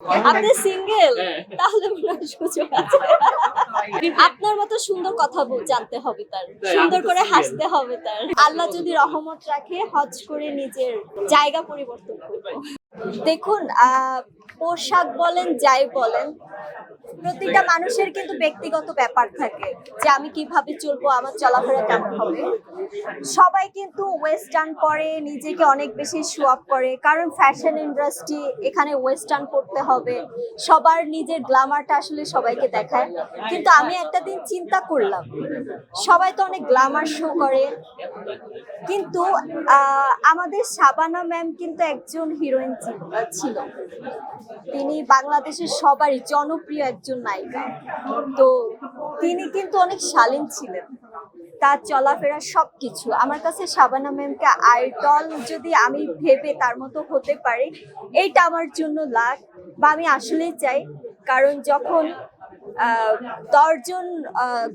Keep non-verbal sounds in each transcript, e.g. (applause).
আপনি সিঙ্গেল হ্যাঁ। তাহলে মনে হয় সুযোগ আছে। আপনার মতো সুন্দর কথা জানতে হবে তার। সুন্দর করে হাসতে হবে তার। আল্লাহ যদি রহমত রাখে হজ করে নিজের জায়গা পরিবর্তন করবে। দেখুন পোশাক বলেন যাই বলেন প্রত্যেকটা মানুষের কিন্তু ব্যক্তিগত ব্যাপার থাকে যে আমি কীভাবে চলবো, আমার চলাফেরা কেমন হবে। সবাই কিন্তু ওয়েস্টার্ন পরে, নিজেকে অনেক বেশি শো আপ করে। কারণ ফ্যাশন ইন্ডাস্ট্রি এখানে ওয়েস্টার্ন পড়তে হবে। সবার নিজের গ্লামারটা আসলে সবাইকে দেখায়। কিন্তু আমি একটা দিন চিন্তা করলাম, সবাই তো অনেক গ্লামার শো করে। কিন্তু আমাদের শাবানা ম্যাম কিন্তু একজন হিরোইন ছিল। তিনি বাংলাদেশের সবারই জনপ্রিয় একজন নায়িকা। তো তিনি কিন্তু অনেক শালীন ছিলেন। তার চলাফেরা সব কিছু আমার কাছে শাবানা ম্যামকে আইডল যদি আমি ভেবে তার মতো হতে পারি, এইটা আমার জন্য লাখ বা আমি আসলেই চাই। কারণ যখন দশজন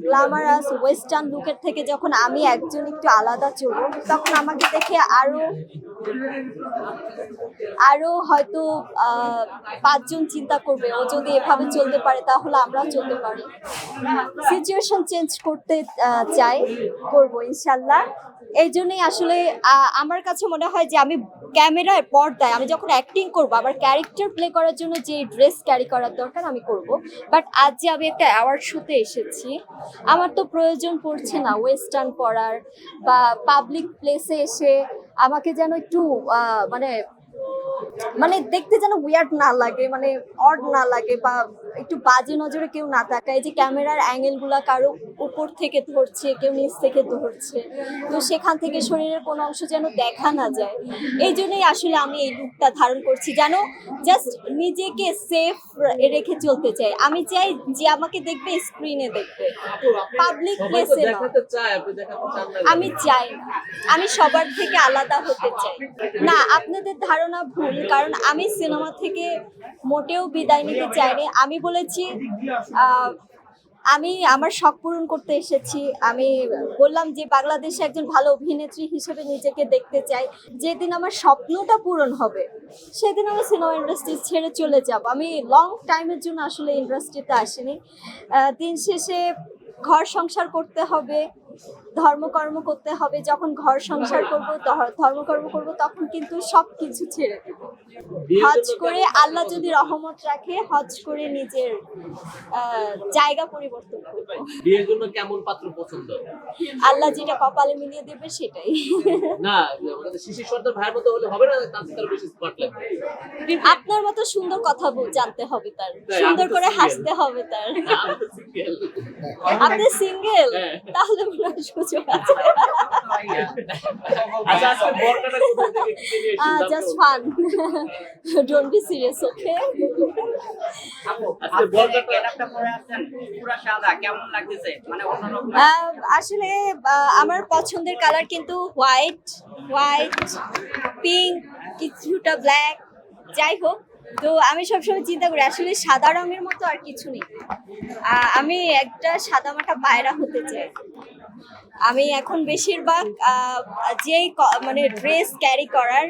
গ্লামারাস ওয়েস্টার্ন লুকের থেকে যখন আমি একজন একটু আলাদা চলব তখন আমাকে দেখে আরও আরও হয়তো পাঁচজন চিন্তা করবে, ও যদি এভাবে চলতে পারে তাহলে আমরাও চলতে পারি। সিচুয়েশন চেঞ্জ করতে চাই, করব ইনশাল্লাহ। এই জন্যই আসলে আমার কাছে মনে হয় যে আমি ক্যামেরায় পর্দায়, আমি যখন অ্যাক্টিং করব, আবার ক্যারেক্টার প্লে করার জন্য যে ড্রেস ক্যারি করার দরকার আমি করব। বাট আজ যে আমি একটা অ্যাওয়ার্ড শোতে এসেছি, আমার তো প্রয়োজন পড়ছে না ওয়েস্টার্ন পরার বা পাবলিক প্লেসে এসে আমাকে যেন একটু মানে মানে দেখতে যেন উইয়ার্ড না লাগে মানে অড না লাগে বা একটু বাজে নজরে কেউ না তাকায় যে ক্যামেরার অ্যাঙ্গেলগুলা কারও উপর থেকে ধরছে কেউ নিচ থেকে ধরছে। তো সেখান থেকে শরীরের কোনো অংশ যেন দেখা না যায়। এই জন্যই আসলে আমি এই লুকটা ধারণ করছি যেন জাস্ট নিজেকে সেফ রেখে চলতে চাই। আমি চাই যে আমাকে দেখবে স্ক্রিনে দেখবে। পাবলিক প্লেসে আমি চাই আমি সবার থেকে আলাদা হতে চাই। না আপনাদের ধারণা ভুল। কারণ আমি সিনেমা থেকে মোটেও বিদায় নিতে চাইনি। আমি বলেছি আমি আমার শখ পূরণ করতে এসেছি। আমি বললাম যে, বাংলাদেশে একজন ভালো অভিনেত্রী হিসেবে নিজেকে দেখতে চাই। যেদিন আমার স্বপ্নটা পূরণ হবে, সেদিন আমি সিনেমা ইন্ডাস্ট্রি ছেড়ে চলে যাব। আমি লং টাইমের জন্য আসলে ইন্ডাস্ট্রিতে আসিনি। দিন শেষে ঘর সংসার করতে হবে। ধর্মকর্ম করতে হবে যখন ঘর সংসার করব ধর্মকর্ম করব তখন কিন্তু সব কিছু ছেড়ে দেব। হজ করে আল্লাহ যদি রহমত রাখে হজ করে নিজের জায়গা পরিবর্তন করব। বিয়ের জন্য কেমন পাত্র পছন্দ? আল্লাহ যেটা কপালে মিলিয়ে দেবে সেটাই। না শিশির সর্দার ভাইয়ের মতো হলে হবে না তার বেশি স্মার্ট লাগবে। আপনার মতো সুন্দর কথা জানতে হবে তার। সুন্দর করে হাসতে হবে তার। আপনি সিঙ্গেল হ্যাঁ। তাহলে সুযোগ (laughs) আছে আচ্ছা? Just fun don't be serious okay আসলে আমার পছন্দের কালার কিন্তু হোয়াইট হোয়াইট পিঙ্ক কিছুটা ব্ল্যাক যাই হোক তো আমি সবসময় চিন্তা করি আসলে সাদা রঙের মতো আর কিছু নেই। আমি একটা সাদা মাটা পায়রা হতে চাই। আমি এখন বেশিরভাগ যে মানে ড্রেস ক্যারি করার